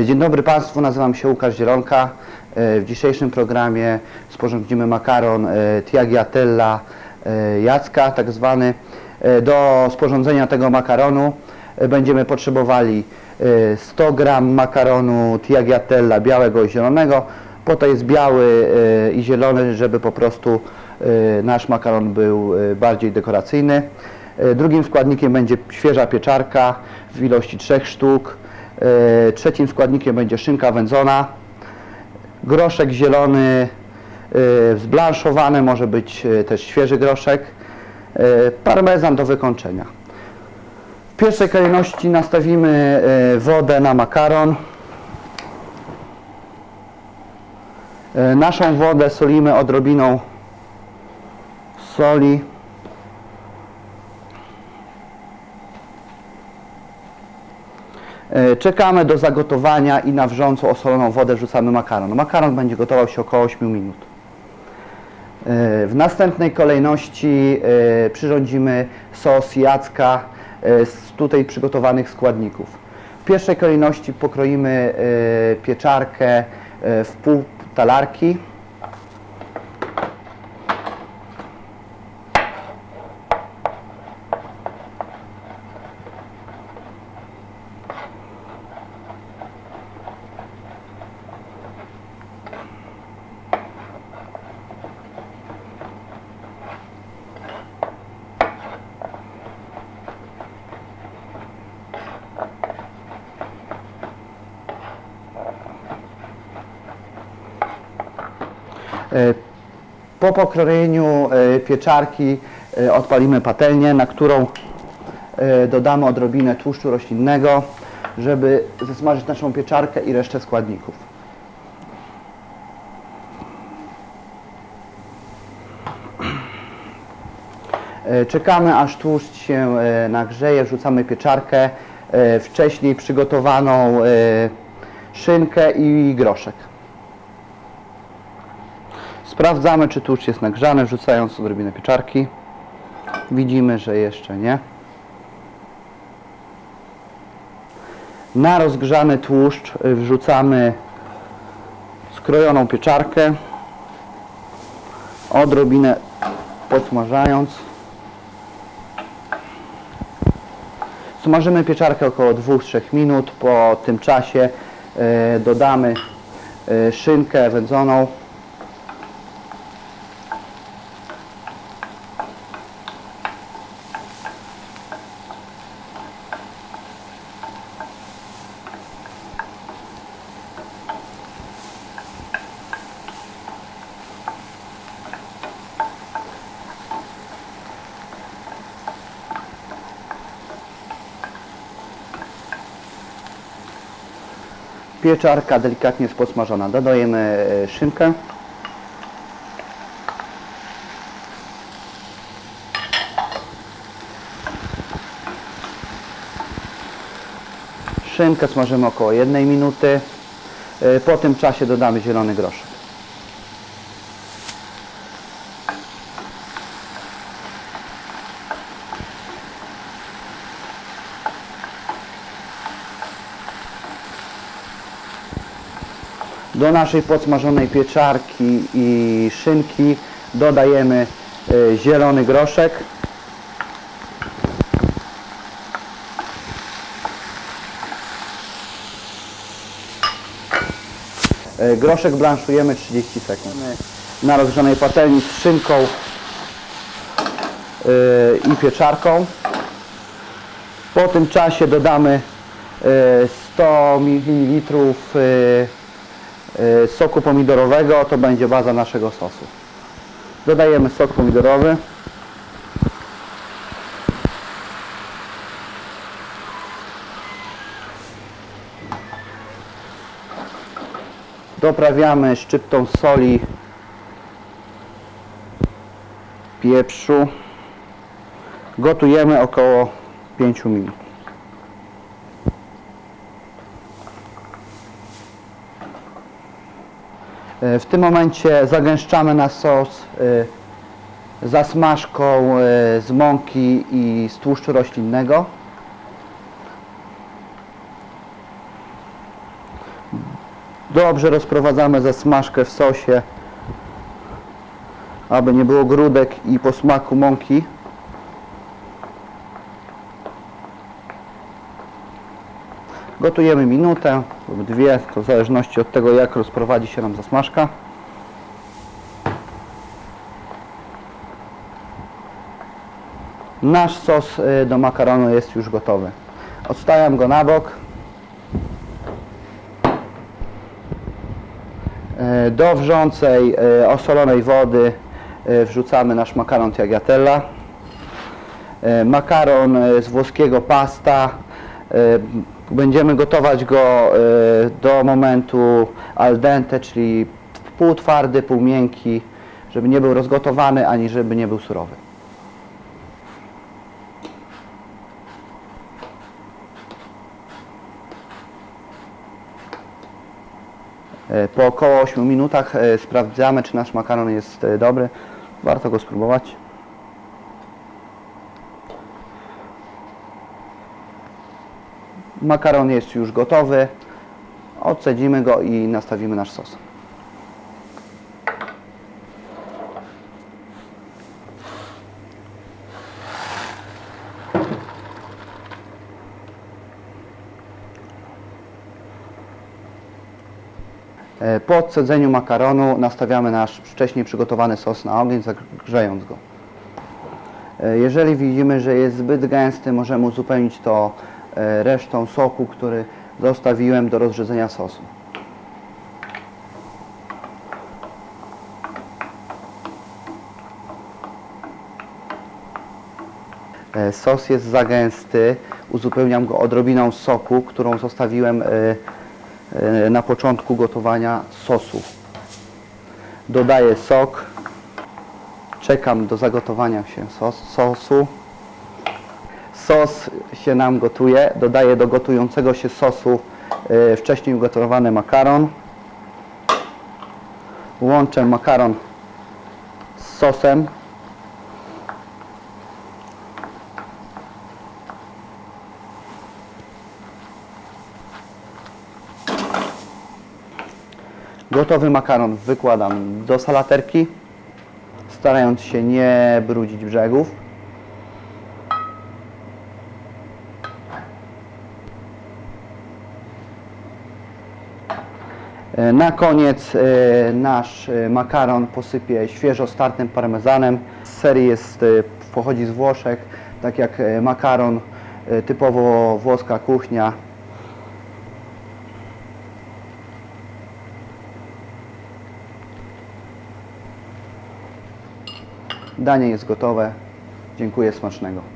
E, Dzień dobry Państwu, nazywam się Łukasz Zielonka. E, W dzisiejszym programie sporządzimy makaron e, Tiagiatella Jacka, tak zwany. Do sporządzenia tego makaronu będziemy potrzebowali e, 100 g makaronu Tiagiatella białego i zielonego. Po to jest biały i zielony, żeby po prostu nasz makaron był bardziej dekoracyjny. Drugim składnikiem będzie świeża pieczarka w ilości 3 sztuk. E, Trzecim składnikiem będzie szynka wędzona, groszek zielony e, zblanszowany, może być e, też świeży groszek, parmezan do wykończenia. W pierwszej kolejności nastawimy wodę na makaron. Naszą wodę solimy odrobiną soli. Czekamy do zagotowania i na wrząco osoloną wodę wrzucamy makaron. Makaron będzie gotował się około 8 minut. E, W następnej kolejności e, przyrządzimy sos jacka e, z tutaj przygotowanych składników. W pierwszej kolejności pokroimy e, pieczarkę e, w pół talarki. Po pokrojeniu e, pieczarki e, odpalimy patelnię, na którą e, dodamy odrobinę tłuszczu roślinnego, żeby zesmażyć naszą pieczarkę i resztę składników. E, Czekamy aż tłuszcz się e, nagrzeje, wrzucamy pieczarkę, e, wcześniej przygotowaną e, szynkę i groszek. Sprawdzamy, czy tłuszcz jest nagrzany, wrzucając odrobinę pieczarki. Widzimy, że jeszcze nie. Na rozgrzany tłuszcz y, wrzucamy skrojoną pieczarkę, odrobinę podsmażając. Smażymy pieczarkę około 2-3 minut. Po tym czasie y, dodamy y, szynkę wędzoną. Pieczarka delikatnie jest podsmażona. Dodajemy e, szynkę. Szynkę smażymy około jednej minuty. E, Po tym czasie dodamy zielony groszek. Do naszej podsmażonej pieczarki i szynki dodajemy e, zielony groszek. E, Groszek blanszujemy 30 sekund. Na rozgrzanej patelni z szynką e, i pieczarką. Po tym czasie dodamy e, 100 ml soku pomidorowego, to będzie baza naszego sosu. Dodajemy sok pomidorowy. Doprawiamy szczyptą soli, pieprzu. Gotujemy około 5 minut. W tym momencie zagęszczamy nasz sos e, zasmażką e, z mąki i z tłuszczu roślinnego. Dobrze rozprowadzamy zasmażkę w sosie, aby nie było grudek i posmaku mąki. Gotujemy minutę lub dwie, to w zależności od tego jak rozprowadzi się nam zasmażka. Nasz sos y, do makaronu jest już gotowy. Odstawiam go na bok. Y, Do wrzącej, y, osolonej wody wrzucamy nasz makaron tagliatella. Makaron z włoskiego pasta. Będziemy gotować go y, do momentu al dente, czyli pół twardy, pół miękki, żeby nie był rozgotowany, ani żeby nie był surowy. E, Po około 8 minutach e, sprawdzamy, czy nasz makaron jest e, dobry. Warto go spróbować. Makaron jest już gotowy. Odcedzimy go i nastawimy nasz sos. E, Po odcedzeniu makaronu nastawiamy nasz wcześniej przygotowany sos na ogień, zagrzejąc go. E, Jeżeli widzimy, że jest zbyt gęsty, możemy uzupełnić to resztą soku, który zostawiłem do rozrzedzenia sosu. E, Sos jest za gęsty, uzupełniam go odrobiną soku, którą zostawiłem e, e, na początku gotowania sosu. Dodaję sok, czekam do zagotowania się sos, sosu. Sos się nam gotuje, dodaję do gotującego się sosu e, wcześniej ugotowany makaron. Łączę makaron z sosem. Gotowy makaron wykładam do salaterki, starając się nie brudzić brzegów. Na koniec e, nasz e, makaron posypię świeżo startym parmezanem. Z serii jest, e, pochodzi z Włoszech, tak jak e, makaron e, typowo włoska kuchnia. Danie jest gotowe. Dziękuję, smacznego.